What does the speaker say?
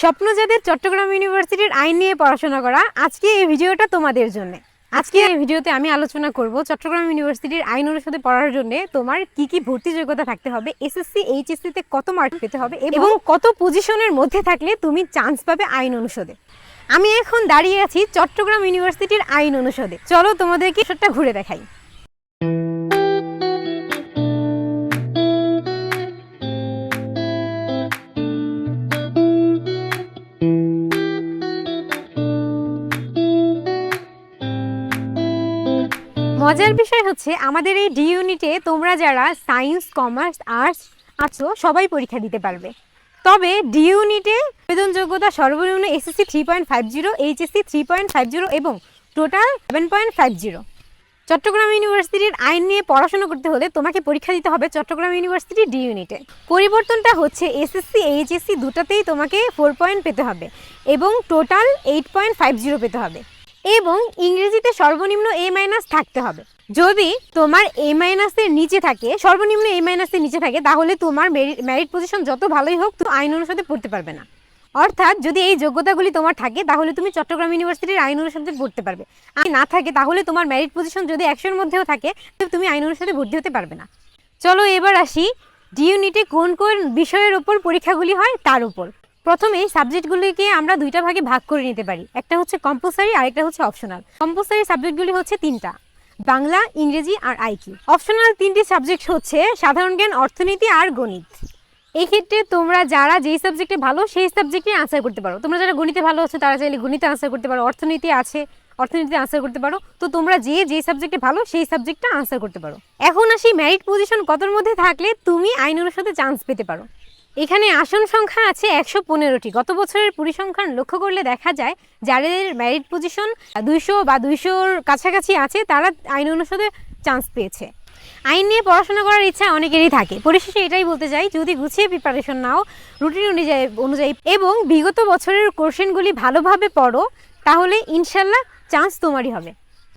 স্বপ্ন যাদের চট্টগ্রাম ইউনিভার্সিটির আইন নিয়ে পড়াশোনা করা আজকে এই ভিডিওটা তোমাদের জন্য। আজকে এই ভিডিওতে আমি আলোচনা করব চট্টগ্রাম ইউনিভার্সিটির আইন অনুষদে পড়ার জন্য তোমার কি কি ভর্তি যোগ্যতা থাকতে হবে এসএসসি এইচএসসি তে কত মার্ক পেতে হবে এবং কত পজিশনের মধ্যে থাকলে তুমি চান্স পাবে আইন অনুষদে। আমি এখন দাঁড়িয়ে আছি চট্টগ্রাম ইউনিভার্সিটির আইন অনুষদে। চলো তোমাদেরকে সেটা ঘুরে দেখাই। মজার বিষয় হচ্ছে, আমাদের এই ডি ইউনিটে তোমরা যারা সায়েন্স কমার্স আর্টস আছো, সবাই পরীক্ষা দিতে পারবে। তবে ডি ইউনিটে আবেদন যোগ্যতা সর্বনিম্ন SSC three point five zero HSC three point five zero এবং total seven point five zero Chattogram ইউনিভার্সিটির আইন নিয়ে পড়াশোনা করতে হলে তোমাকে পরীক্ষা দিতে হবে চট্টগ্রাম ইউনিভার্সিটি ডি ইউনিটে পরিবর্তনটা হচ্ছে এসএসসি এইচএসসি দুটাতেই তোমাকে ফোর পয়েন্ট পেতে হবে এবং total eight point five zero পেতে হবে। এবং ইংরেজিতে সর্বনিম্ন এ মাইনাস থাকতে হবে। যদি তোমার এ মাইনাসের নিচে থাকে, সর্বনিম্ন এ মাইনাসের নিচে থাকে, তাহলে তোমার ম্যারিট পজিশন যত ভালোই হোক তো আইন অনুষদে পড়তে পারবে না। অর্থাৎ যদি এই যোগ্যতাগুলি তোমার থাকে, তাহলে তুমি চট্টগ্রাম ইউনিভার্সিটির আইন অনুষদে পড়তে পারবে। আর না থাকে, তাহলে তোমার ম্যারিট পজিশন যদি একশোর মধ্যেও থাকে তুমি আইন অনুষদে ভর্তি হতে পারবে না। চলো এবার আসি ডি ইউনিটে কোন কোন বিষয়ের উপর পরীক্ষাগুলি হয়? তার উপর। প্রথমে সাবজেক্টগুলিকে আমরা দুইটা ভাগে ভাগ করে নিতে পারি। একটা হচ্ছে কম্পালসারি আর একটা হচ্ছে অপশনাল কম্পালসারি সাবজেক্টগুলি হচ্ছে তিনটা, বাংলা, ইংরেজি আর আইকিউ অপশনাল তিনটি সাবজেক্ট হচ্ছে সাধারণ জ্ঞান, অর্থনীতি আর গণিত। এই ক্ষেত্রে তোমরা যারা যেই সাবজেক্টে ভালো, সেই সাবজেক্টে আনসার করতে পারো। তোমরা যারা গণিতে ভালো আছো, তারা চাইলে গণিতে আনসার করতে পারো, অর্থনীতি আছে, অর্থনীতিতে আনসার করতে পারো। তো তোমরা যে যেই সাবজেক্টে ভালো, সেই সাবজেক্টটা আনসার করতে পারো। এখন আসি ম্যারিট পজিশন কতর মধ্যে থাকলে তুমি আইন অনুষদে চান্স পেতে পারো। এখানে আসন সংখ্যা আছে একশো পনেরোটি। গত বছরের পরিসংখ্যান লক্ষ্য করলে দেখা যায়, যাদের ম্যারিট পজিশন দুইশো বা দুইশোর কাছাকাছি আছে, তারা আইন অনুষদে চান্স পেয়েছে। আইন নিয়ে পড়াশোনা করার ইচ্ছা অনেকেরই থাকে। পরিশেষে এটাই বলতে চাই, যদি গুছিয়ে প্রিপারেশন নাও রুটিন অনুযায়ী অনুযায়ী, এবং বিগত বছরের কোশ্চেনগুলি ভালোভাবে পড়ো, তাহলে ইনশাল্লাহ চান্স তোমারই হবে।